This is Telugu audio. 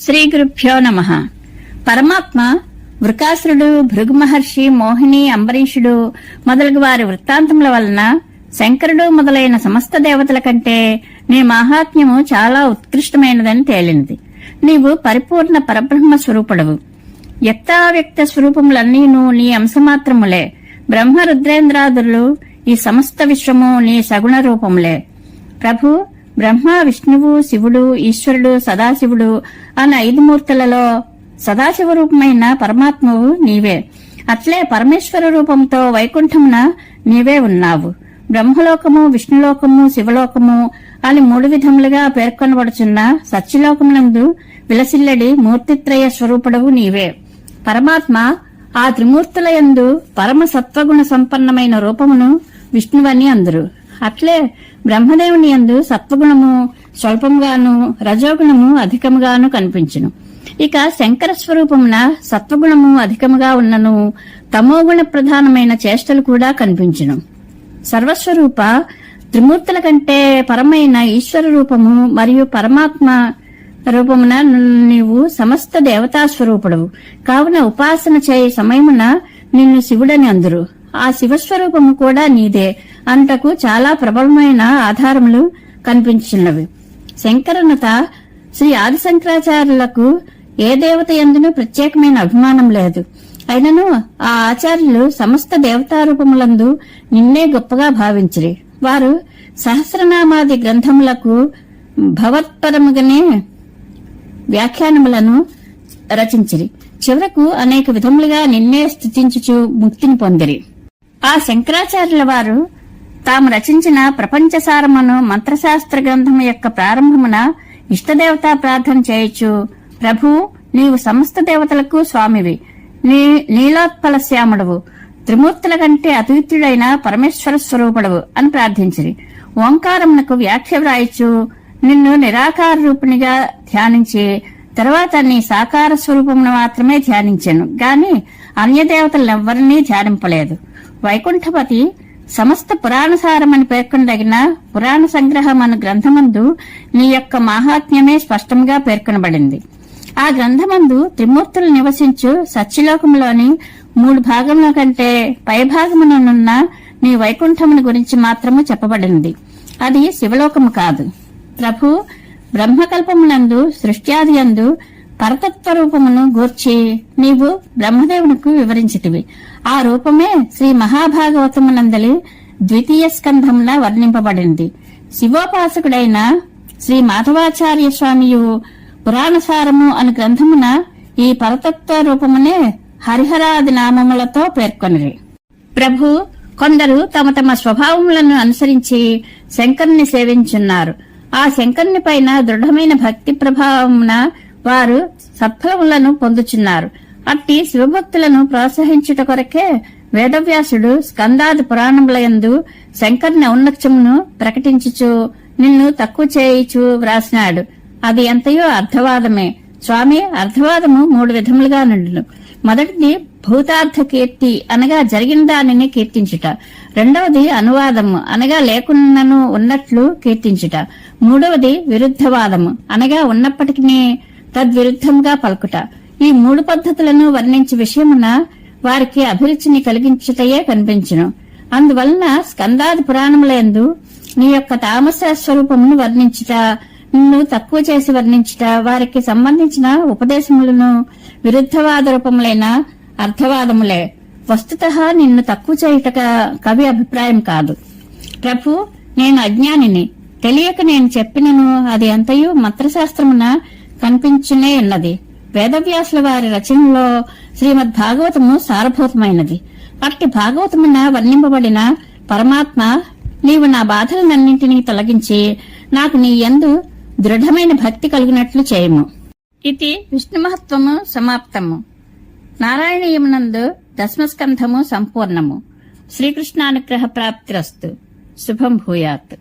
శ్రీ గురుభ్యో నమ. పరమాత్మ వృకాసురుడు భృగు మహర్షి మోహిని అంబరీషుడు మొదలగు వారి వృత్తాంతముల వలన శంకరుడు మొదలైన సమస్త దేవతల కంటే నీ మాహాత్మ్యము చాలా ఉత్కృష్టమైనదని తేలింది. నీవు పరిపూర్ణ పరబ్రహ్మ స్వరూపుడవు. వ్యక్తావ్యక్త స్వరూపములన్నీను నీ అంశమాత్రములే. బ్రహ్మ రుద్రేంద్రాదులు ఈ సమస్త విశ్వము నీ సగుణ రూపములే. ప్రభు బ్రహ్మ విష్ణువు శివుడు ఈశ్వరుడు సదాశివుడు అన్న ఐదు మూర్తులలో సదాశివ రూపమైన పరమాత్మవు నీవే. అట్లే పరమేశ్వర రూపంతో వైకుంఠమున నీవే ఉన్నావు. బ్రహ్మలోకము విష్ణులోకము శివలోకము అని మూడు విధములుగా పేర్కొనబడుచున్న సత్యలోకమునందు విలసిల్లడి మూర్తిత్రయ స్వరూపుడవు నీవే. పరమాత్మ ఆ త్రిమూర్తుల యందు పరమ సత్వగుణ సంపన్నమైన రూపమును విష్ణువని అందరు. అట్లే బ్రహ్మదేవుని యందు సత్వగుణము స్వల్పముగాను రజోగుణము అధికముగాను కనిపించును. ఇక శంకర స్వరూపమున సత్వగుణము అధికముగా ఉన్నను తమోగుణ ప్రధానమైన చేష్టలు కూడా కనిపించును. సర్వస్వరూప త్రిమూర్తుల కంటే పరమైన ఈశ్వర రూపము మరియు పరమాత్మ రూపమున నీవు సమస్త దేవతా స్వరూపుడు కావున ఉపాసన చేయ సమయమున నిన్ను శివుడని అందురు. ఆ శివస్వరూపము కూడా నీదే. అంటకు చాలా ప్రబలమైన ఆధారములు కనిపించున్నవి శంకరనత శ్రీ ఆదిశంకరాచార్యులకు ఏ దేవత ఎందునూ ప్రత్యేకమైన అభిమానం లేదు. అయినను ఆ ఆచార్యులు సమస్త దేవతారూపములందు నిన్నే గొప్పగా భావించిరి. వారు సహస్రనామాది గ్రంథములకు భవత్పరముగానే వ్యాఖ్యానములను రచించిరి. చివరకు అనేక విధములుగా నిన్నే స్థుతించుచు ముక్తిని పొందిరి. ఆ శంకరాచార్యుల వారు తాము రచించిన ప్రపంచసారమును మంత్రశాస్త్ర గ్రంథము యొక్క ప్రారంభమున ఇష్టదేవతా ప్రార్థన చేయొచ్చు ప్రభు నీవు సమస్త దేవతలకు స్వామివి. నీ నీలోత్పల శ్యాముడవు. త్రిమూర్తుల కంటే అతీతుడైన పరమేశ్వర స్వరూపుడవు అని ప్రార్థించిరి. ఓంకారమునకు వ్యాఖ్య వ్రాయచ్చు నిన్ను నిరాకార రూపిణిగా ధ్యానించి తర్వాత నీ సాకార స్వరూపమును మాత్రమే ధ్యానించాను. గాని అన్య దేవతలెవ్వరినీ ధ్యానింపలేదు. వైకుంఠపతి సమస్త పురాణసారమని పేర్కొనదగిన పురాణ సంగ్రహం అను గ్రంథమందు నీ యొక్క మాహాత్మ్యమే స్పష్టంగా పేర్కొనబడింది. ఆ గ్రంథమందు త్రిమూర్తులు నివసించు సత్యలోకంలోని మూడు భాగముల కంటే పైభాగముననున్న నీ వైకుంఠముని గురించి మాత్రము చెప్పబడింది. అది శివలోకము కాదు. ప్రభు బ్రహ్మకల్పమునందు సృష్ట్యాది యందు పరతత్వ రూపమును గూర్చి నీవు బ్రహ్మదేవునికి వివరించితివి. ఆ రూపమే శ్రీ మహాభాగవతమునందలి ద్వితీయ స్కంధంలా వర్ణింపబడింది. శివోపాసకుడైన శ్రీ మాధవాచార్య స్వామియు పురాణసారము అను గ్రంథమున ఈ పరతత్వ రూపమునే హరిహరాది నామములతో పేర్కొనిరి. ప్రభు కొందరు తమ తమ స్వభావములను అనుసరించి శంకర్ని సేవించున్నారు. ఆ శంకర్ని పైన దృఢమైన భక్తి ప్రభావమున వారు సత్ఫలములను పొందుచున్నారు. అట్టి శివభక్తులను ప్రోత్సహించుట కొరకే వేదవ్యాసుడు స్కందాది పురాణములయందు శంకరుని ఔన్నత్యమును ప్రకటించుచు నిన్ను తక్కువ చేయిచు వ్రాసినాడు. అది ఎంతయో అర్థవాదమే. స్వామి అర్థవాదము మూడు విధములుగా నుండును. మొదటిది భూతార్థ కీర్తి అనగా జరిగిన దానిని కీర్తించుట. రెండవది అనువాదము అనగా లేకున్నను ఉన్నట్లు కీర్తించుట. మూడవది విరుద్ధవాదము అనగా ఉన్నప్పటికీ తద్విరుద్ధంగా పలుకుట. ఈ మూడు పద్ధతులను వర్ణించే విషయమున వారికి అభిరుచిని కలిగించుటయే కనిపించును. అందువలన స్కందాది పురాణములందు నీ యొక్క తామస స్వరూపమును వర్ణించుట నిన్ను తక్కువ చేసి వర్ణించుట వారికి సంబంధించిన ఉపదేశములను విరుద్ధవాద రూపములైన అర్థవాదములే. వస్తుత నిన్ను తక్కువ చేయుట కవి అభిప్రాయం కాదు. ప్రభు నేను అజ్ఞానిని. తెలియక నేను చెప్పినను అది అంతయు మంత్రశాస్త్రమున కనిపించునే ఉన్నది. వేదవ్యాసుల వారి రచనలో శ్రీమద్ భాగవతము సారభూతమైనది. అట్టి భాగవతమున వర్ణింపబడిన పరమాత్మ నీవు నా బాధలనన్నింటినీ తొలగించి నాకు నీ యందు దృఢమైన భక్తి కలిగినట్లు చేయము. ఇది విష్ణుమహత్వము సమాప్తము. నారాయణీయమునందు దశమస్కంధము సంపూర్ణము. శ్రీకృష్ణానుగ్రహ ప్రాప్తిరస్తు శుభం భూయాత్.